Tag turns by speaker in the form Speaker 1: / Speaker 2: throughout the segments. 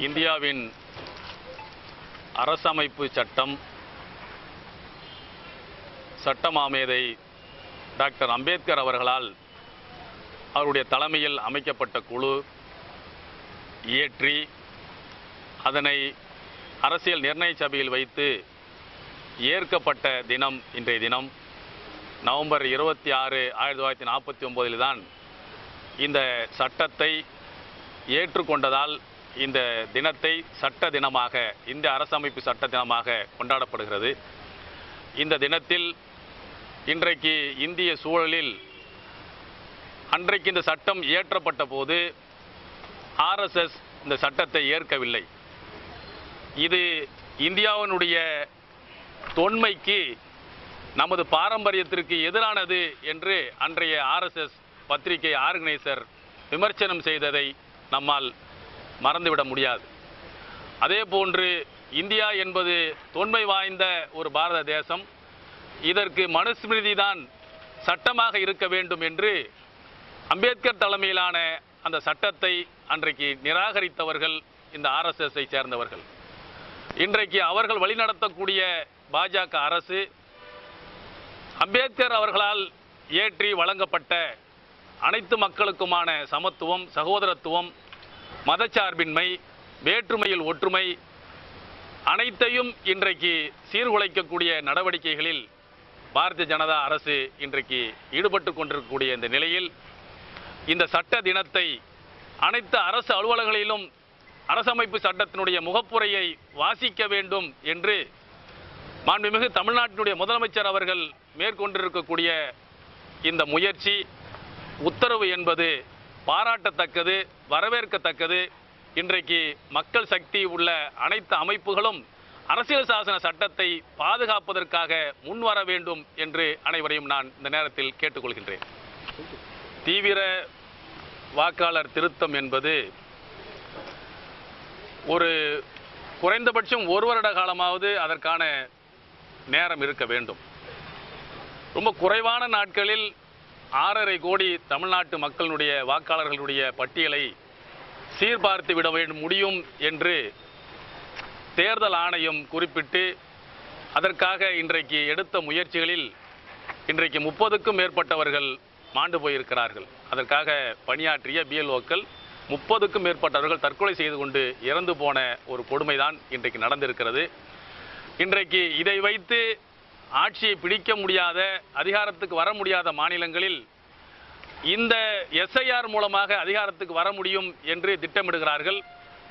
Speaker 1: இந்தியாவின் அரசமைப்பு சட்டம் சட்டமாமேதை டாக்டர் அம்பேத்கர் அவர்களால் அவருடைய தலைமையில் அமைக்கப்பட்ட குழு இயற்றி அதனை அரசியல் நிர்ணய சபையில் வைத்து ஏற்கப்பட்ட தினம் இன்றைய தினம் நவம்பர் இருபத்தி ஆறு ஆயிரத்தி தொள்ளாயிரத்தி நாற்பத்தி ஒம்போதில்தான் இந்த சட்டத்தை ஏற்றுக்கொண்டதால் இந்த தினத்தை சட்ட தினமாக இந்த அரசமைப்பு சட்ட தினமாக கொண்டாடப்படுகிறது. இந்த தினத்தில் இன்றைக்கு இந்திய சூழலில் அன்றைக்கு இந்த சட்டம் இயற்றப்பட்ட போது ஆர்எஸ்எஸ் இந்த சட்டத்தை ஏற்கவில்லை. இது இந்தியாவினுடைய தொன்மைக்கு நமது பாரம்பரியத்திற்கு எதிரானது என்று அன்றைய ஆர்எஸ்எஸ் பத்திரிகை ஆர்கனைசர் விமர்சனம் செய்ததை நம்மால் மறந்துவிட முடியாது. அதே போன்று இந்தியா என்பது தொன்மை வாய்ந்த ஒரு பாரத தேசம். இதற்கு மனுஸ்மிருதி தான் சட்டமாக இருக்க வேண்டும் என்று அம்பேத்கர் தலைமையிலான அந்த சட்டத்தை அன்றைக்கு நிராகரித்தவர்கள் இந்த ஆர்எஸ்எஸ்ஐ சேர்ந்தவர்கள். இன்றைக்கு அவர்கள் வழிநடத்தக்கூடிய பாஜக அரசு அம்பேத்கர் அவர்களால் ஏற்றி வழங்கப்பட்ட அனைத்து மக்களுக்குமான சமத்துவம் சகோதரத்துவம் மதச்சார்பின்மை வேற்றுமையில் ஒற்றுமை அனைத்தையும் இன்றைக்கு சீர்குலைக்கக்கூடிய நடவடிக்கைகளில் பாரதிய ஜனதா அரசு இன்றைக்கு ஈடுபட்டு கொண்டிருக்கக்கூடிய இந்த நிலையில் இந்த சட்ட தினத்தை அனைத்து அரசு அலுவலகங்களிலும் அரசமைப்பு சட்டத்தினுடைய முகப்புரையை வாசிக்க வேண்டும் என்று மாண்புமிகு தமிழ்நாட்டினுடைய முதலமைச்சர் அவர்கள் மேற்கொண்டிருக்கக்கூடிய இந்த முயற்சி உத்தரவு என்பது பாராட்டத்தக்கது வரவேற்கத்தக்கது. இன்றைக்கு மக்கள் சக்தி உள்ள அனைத்து அமைப்புகளும் அரசியல் சாசன சட்டத்தை பாதுகாப்பதற்காக முன்வர வேண்டும் என்று அனைவரையும் நான் இந்த நேரத்தில் கேட்டுக்கொள்கின்றேன். தீவிர வாக்காளர் திருத்தம் என்பது ஒரு குறைந்தபட்சம் ஒரு வருட காலமாவது அதற்கான நேரம் இருக்க வேண்டும். ரொம்ப குறைவான நாட்களில் ஆறரை கோடி தமிழ்நாட்டு மக்களுடைய வாக்காளர்களுடைய பட்டியலை சீர்பார்த்து விட வேண்டும் முடியும் என்று தேர்தல் ஆணையம் குறிப்பிட்டு அதற்காக இன்றைக்கு எடுத்த முயற்சிகளில் இன்றைக்கு முப்பதுக்கும் மேற்பட்டவர்கள் மாண்டு போயிருக்கிறார்கள். அதற்காக பணியாற்றிய பிஎல்ஓக்கள் முப்பதுக்கும் மேற்பட்டவர்கள் தற்கொலை செய்து கொண்டு இறந்து போன ஒரு கொடுமைதான் இன்றைக்கு நடந்திருக்கிறது. இன்றைக்கு இதை வைத்து ஆட்சியை பிடிக்க முடியாத அதிகாரத்துக்கு வர முடியாத மாநிலங்களில் இந்த எஸ்ஐஆர் மூலமாக அதிகாரத்துக்கு வர முடியும் என்று திட்டமிடுகிறார்கள்.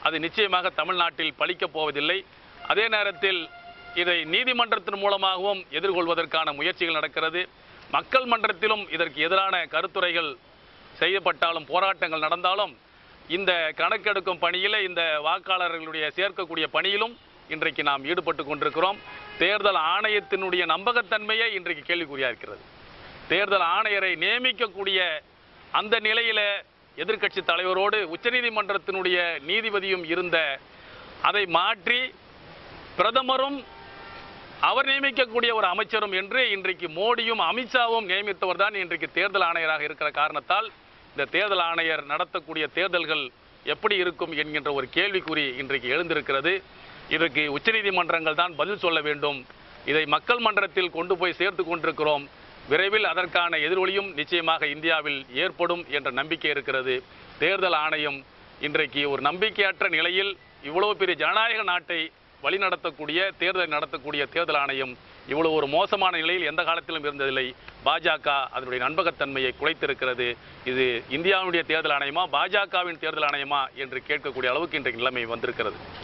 Speaker 1: அது நிச்சயமாக தமிழ்நாட்டில் பழிக்கப் போவதில்லை. அதே நேரத்தில் இதை நீதிமன்றத்தின் மூலமாகவும் எதிர்கொள்வதற்கான முயற்சிகள் நடக்கிறது. மக்கள் மன்றத்திலும் இதற்கு எதிரான கருத்துரைகள் செய்யப்பட்டாலும் போராட்டங்கள் நடந்தாலும் இந்த கணக்கெடுக்கும் பணியில் இந்த வாக்காளர்களுடைய சேர்க்கக்கூடிய பணியிலும் இன்றைக்கு நாம் ஈடுபட்டு கொண்டிருக்கிறோம். தேர்தல் ஆணையத்தினுடைய நம்பகத்தன்மையே இன்றைக்கு கேள்விக்குறியாக இருக்கிறது. தேர்தல் ஆணையரை நியமிக்கக்கூடிய அந்த நிலையில எதிர்க்கட்சி தலைவரோடு உச்சநீதிமன்றத்தினுடைய நீதிபதியும் இருந்த அதை மாற்றி பிரதமரும் அவர் நியமிக்கக்கூடிய ஒரு அமைச்சரும் என்று இன்றைக்கு மோடியும் அமித்ஷாவும் நியமித்தவர் தான் இன்றைக்கு தேர்தல் ஆணையராக இருக்கிற காரணத்தால் இந்த தேர்தல் ஆணையர் நடத்தக்கூடிய தேர்தல்கள் எப்படி இருக்கும் என்கின்ற ஒரு கேள்விக்குறி இன்றைக்கு எழுந்திருக்கிறது. இதற்கு உச்சநீதிமன்றங்கள் தான் பதில் சொல்ல வேண்டும். இதை மக்கள் மன்றத்தில் கொண்டு போய் சேர்த்து கொண்டிருக்கிறோம். விரைவில் அதற்கான எதிரொலியும் நிச்சயமாக இந்தியாவில் ஏற்படும் என்ற நம்பிக்கை இருக்கிறது. தேர்தல் ஆணையம் இன்றைக்கு ஒரு நம்பிக்கையற்ற நிலையில் இவ்வளவு பெரிய ஜனநாயக நாட்டை வழிநடத்தக்கூடிய தேர்தலை நடத்தக்கூடிய தேர்தல் ஆணையம் இவ்வளவு ஒரு மோசமான நிலையில் எந்த காலத்திலும் இருந்ததில்லை. பாஜக அதனுடைய நண்பகத்தன்மையை குலைத்திருக்கிறது. இது இந்தியாவுடைய தேர்தல் ஆணையமா பாஜகவின் தேர்தல் ஆணையமா என்று கேட்கக்கூடிய அளவுக்கு இன்றைக்கு நிலைமை வந்திருக்கிறது.